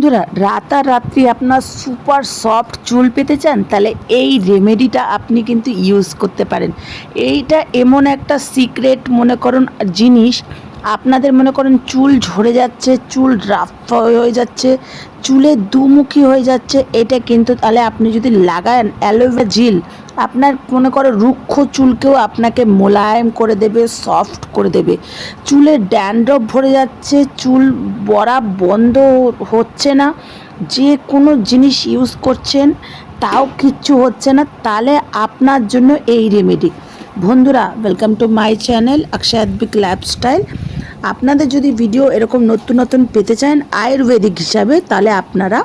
বন্ধুরা রাতারাত্রি আপনার super soft চুল পেতে চান, তাহলে এই রেমেডিটা আপনি কিন্তু ইউজ করতে পারেন। এইটা এমন একটা সিক্রেট মনে করুন জিনিস, আপনাদের মনে করেন চুল ঝরে যাচ্ছে, চুল রাফ হয়ে যাচ্ছে, চুলে দুমুখী হয়ে যাচ্ছে, এটা কিন্তু তাহলে আপনি যদি লাগান অ্যালোভেরা জেল আপনার মনে করো রুক্ষ চুলকেও আপনাকে মোলায়েম করে দেবে সফট করে দেবে। চুলে ড্যান্ড্রফ ভরে যাচ্ছে, চুল বড়া বন্ধ হচ্ছে না। যে কোনো জিনিস ইউজ করছেন, তাও কিচ্ছু হচ্ছে না। তাহলে আপনার জন্য এই রেমেডি বন্ধুরা ওয়েলকাম টু মাই চ্যানেল অক্ষয়াদ্বিক লাইফস্টাইল আপনাদের যদি ভিডিও এরকম নতুন নতুন পেতে চান আয়ুর্বেদিক হিসাবে, তাহলে আপনারা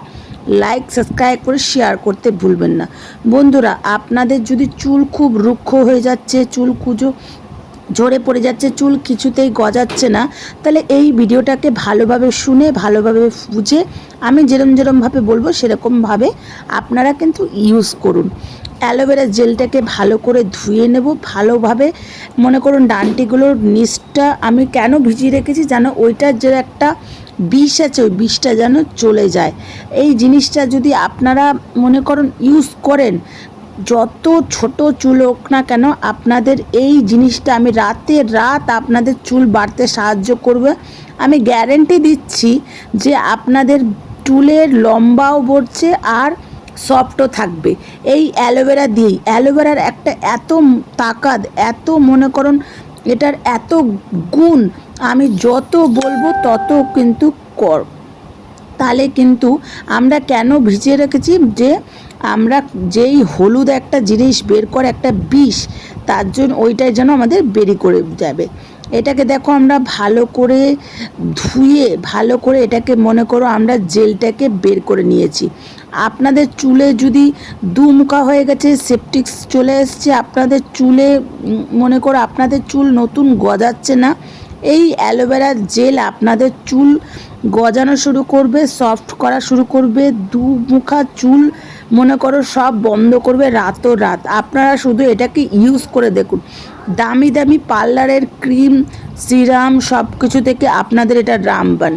লাইক সাবস্ক্রাইব করে শেয়ার করতে ভুলবেন না। বন্ধুরা, আপনাদের যদি চুল খুব রুক্ষ হয়ে যাচ্ছে, চুল কুজো, ঝরে পড়ে যাচ্ছে, চুল কিছুতেই গজাচ্ছে না, তাহলে এই ভিডিওটাকে ভালোভাবে শুনে, ভালোভাবে বুঝে আমি যেরম যেরমভাবে বলব, সেরকমভাবে আপনারা কিন্তু ইউজ করুন। অ্যালোভেরা জেলটাকে ভালো করে ধুয়ে নেব, ভালোভাবে। মনে করুন ডান্টিগুলোর নিচটা আমি কেন ভিজিয়ে রেখেছি যেন ওইটার যে একটা বিষ আছে, ওই বিষটা যেন চলে যায়। এই জিনিসটা যদি আপনারা মনে করুন ইউজ করেন, যত ছোট চুল হোক না কেন আপনাদের এই জিনিসটা আমি রাতে রাত আপনাদের চুল বাড়তে সাহায্য করবে। আমি গ্যারেন্টি দিচ্ছি যে আপনাদের চুলের লম্বাও বাড়ছে আর সফটও থাকবে। এই অ্যালোভেরা দিয়েই। অ্যালোভেরার একটা এত তাকাত এত মনে করুন এটার এত গুণ, আমি যত বলব তত কিন্তু কর। তাহলে কিন্তু আমরা কেন ভিজিয়ে রেখেছি? যে আমরা যেই হলুদ একটা জিনিস বের করে একটা বিষ, তার জন্য ওইটাই যেন আমাদের বেরি করে যাবে। এটাকে দেখো আমরা ভালো করে ধুয়ে, ভালো করে এটাকে মনে করো আমরা জেলটাকে বের করে নিয়েছি। আপনাদের চুলে যদি দুমুখা হয়ে গেছে সেপটিক্স চলে এসছে, আপনাদের চুলে মনে করো আপনাদের চুল নতুন গজাচ্ছে না, এই অ্যালোভেরার জেল আপনাদের চুল গজানো শুরু করবে সফট করা শুরু করবে দু মুখা চুল মনে করো সব বন্ধ করবে রাতও রাত। আপনারা শুধু এটাকে ইউজ করে দেখুন। দামি দামি পার্লারের ক্রিম, সিরাম সব কিছু থেকে আপনাদের এটা রামবান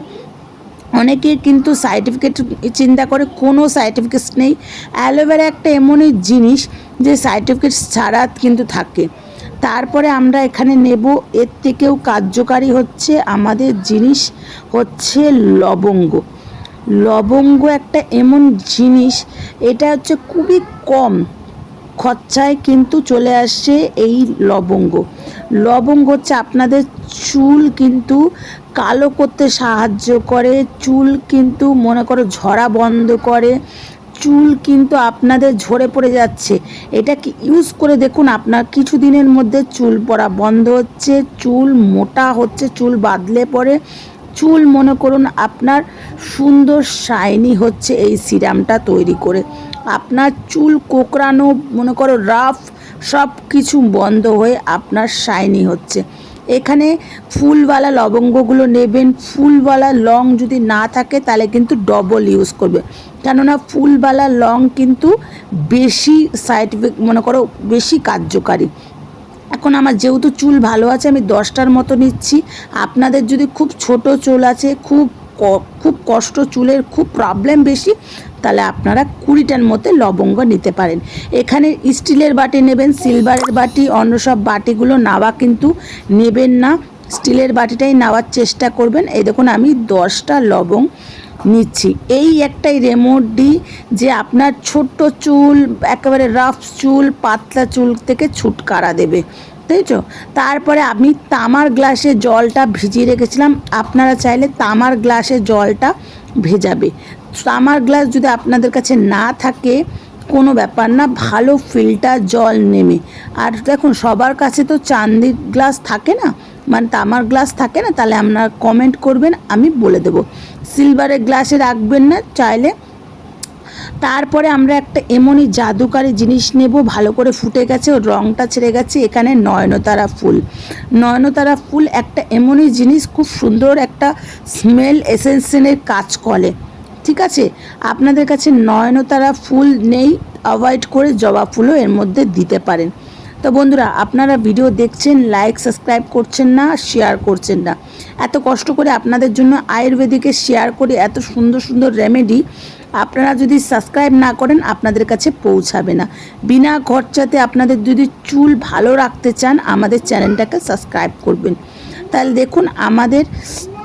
অনেকে কিন্তু সার্টিফিকেট চিন্তা করে, কোনো সার্টিফিকেট নেই। অ্যালোভেরা একটা এমনই জিনিস যে সার্টিফিকেট ছাড়া কিন্তু থাকে। তারপরে আমরা এখানে নেব, এর থেকেও কার্যকারী হচ্ছে আমাদের জিনিস হচ্ছে লবঙ্গ। লবঙ্গ একটা এমন জিনিস, এটা হচ্ছে খুবই কম খরচায় কিন্তু চলে আসছে এই লবঙ্গ। লবঙ্গ হচ্ছে আপনাদের চুল কিন্তু কালো করতে সাহায্য করে, চুল কিন্তু মনে করো ঝরা বন্ধ করে, চুল কিন্তু আপনাদের ঝরে পড়ে যাচ্ছে। এটা কি ইউজ করে দেখুন, আপনার কিছু দিনের মধ্যে চুল পড়া বন্ধ হচ্ছে, চুল মোটা হচ্ছে, চুল বাদলে পরে চুল, মনে করুন আপনার সুন্দর শাইনি হচ্ছে এই সিরামটা তৈরি করে। আপনার চুল, কোকড়ানো, মনে করো রাফ সব কিছু বন্ধ হয়ে আপনার শাইনি হচ্ছে। এখানে ফুলওয়ালা লবঙ্গগুলো নেবেন। ফুলওয়ালা লং যদি না থাকে, তাহলে কিন্তু ডবল ইউজ করবে। কেননা ফুলওয়ালা লং কিন্তু বেশি সাইড মনে করো বেশি কার্যকারী। এখন আমার যেহেতু চুল ভালো আছে, আমি দশটার মতো নিচ্ছি। আপনাদের যদি খুব ছোট চুল আছে, খুব খুব কষ্ট চুলের খুব প্রবলেম বেশি, তাহলে আপনারা কুড়িটার মধ্যে লবঙ্গ নিতে পারেন। এখানে স্টিলের বাটি নেবেন, সিলভারের বাটি, অন্য সব বাটিগুলো নাওয়া কিন্তু নেবেন না। স্টিলের বাটিটাই নেওয়ার চেষ্টা করবেন। এই দেখুন, আমি দশটা লবং নিচ্ছি। এই একটাই রেমোডি যে আপনার ছোট্ট চুল, একেবারে রাফ চুল, পাতলা চুল থেকে ছুটকারা দেবে। তো তারপরে আমি তামার গ্লাসে জলটা ভিজিয়ে রেখেছিলাম। আপনারা চাইলে তামার গ্লাসে জলটা ভেজাবে। তামার গ্লাস যদি আপনাদের কাছে না থাকে, কোনো ব্যাপার না, ভালো ফিল্টার জল নেমে। আর দেখুন, সবার কাছে তো চান্দির গ্লাস থাকে না? মানে তামার গ্লাস থাকে না, তাহলে আপনারা কমেন্ট করবেন, আমি বলে দেবো। সিলভারের গ্লাসে রাখবেন না চাইলে। তারপরে আমরা একটা এমনই জাদুকারী জিনিস নেব, ভালো করে ফুটে গেছে, ওর রঙটা ছেড়ে গেছে, এখানে নয়নতারা ফুল। নয়নতারা ফুল একটা এমনই জিনিস, খুব সুন্দর একটা স্মেল এসেন্সেনের কাজ করে। ঠিক আছে? আপনাদের কাছে নয়নতারা ফুল নেই অ্যাভয়েড করে জবা ফুলও এর মধ্যে দিতে পারেন। তো বন্ধুরা, আপনারা ভিডিও দেখছেন লাইক সাবস্ক্রাইব করছেন না শেয়ার করছেন না। এত কষ্ট করে আপনাদের জন্য আয়ুর্বেদিকে শেয়ার করে এত সুন্দর সুন্দর রেমেডি আপনারা যদি সাবস্ক্রাইব না করেন, আপনাদের কাছে পৌঁছাবে না। বিনা খরচাতে আপনাদের যদি চুল ভালো রাখতে চান, আমাদের চ্যানেলটাকে সাবস্ক্রাইব করবেন। তাহলে দেখুন, আমাদের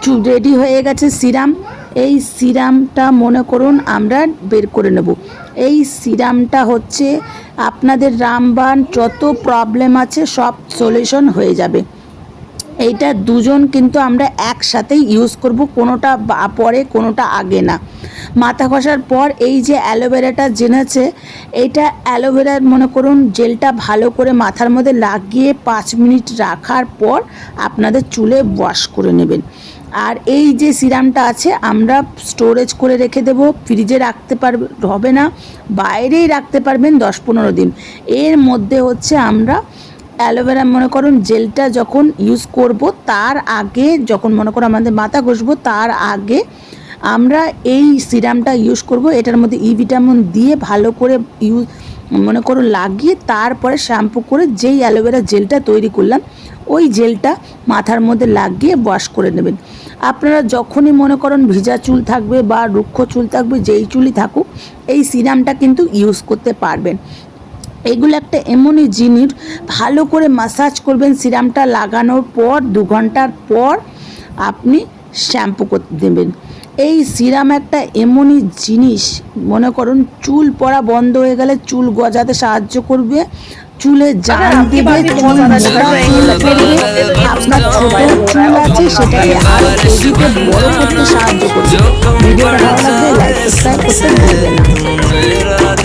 চুল রেডি হয়ে গেছে সিরাম এই সিরামটা মনে করুন আমরা বের করে নেব। এই সিরামটা হচ্ছে আপনাদের রামবান যত প্রবলেম আছে সব সলিউশন হয়ে যাবে। এইটা দুজন কিন্তু আমরা একসাথেই ইউজ করব, কোনোটা পরে, কোনোটা আগে না। মাথা ঘষার পর এই যে অ্যালোভেরাটা জেনেছে, এইটা অ্যালোভেরার মনে করুন জেলটা ভালো করে মাথার মধ্যে লাগিয়ে পাঁচ মিনিট রাখার পর আপনাদের চুলে ওয়াশ করে নেবেন। আর এই যে সিরামটা আছে, আমরা স্টোরেজ করে রেখে দেব। ফ্রিজে রাখতে পারবে হবে না। বাইরেই রাখতে পারবেন দশ পনেরো দিন। এর মধ্যে হচ্ছে আমরা অ্যালোভেরা, মনে করুন, জেলটা যখন ইউজ করব, তার আগে যখন, মনে করুন আমাদের মাথা ঘষবো, তার আগে আমরা এই সিরামটা ইউজ করব। এটার মধ্যে ই ভিটামিন দিয়ে ভালো করে ইউজ মনে করুন লাগিয়ে তারপরে শ্যাম্পু করে যেই অ্যালোভেরা জেলটা তৈরি করলাম, ওই জেলটা মাথার মধ্যে লাগিয়ে ওয়াশ করে নেবেন। আপনারা যখনই মনে করেন ভিজা চুল থাকবে বা রুক্ষ চুল থাকবে, যেই চুলই থাকুক, এই সিরামটা কিন্তু ইউজ করতে পারবেন। এগুলো একটা এমনই জিনিস, ভালো করে মাসাজ করবেন সিরামটা লাগানোর পর, দু ঘণ্টার পর আপনি শ্যাম্পু করতে দেবেন। এই সিরাম একটা এমনই জিনিস। মনে করুন চুল পড়া বন্ধ হয়ে গেলে চুল গজাতে সাহায্য করবে। চুলে জান দিবে চুল আপনার ছোট চুল আছে সেটাকে আর বড় করতে সাহায্য করবে। ভিডিওটা ভালো লাগলে লাইক সাবস্ক্রাইব করতে ভুলবেন না।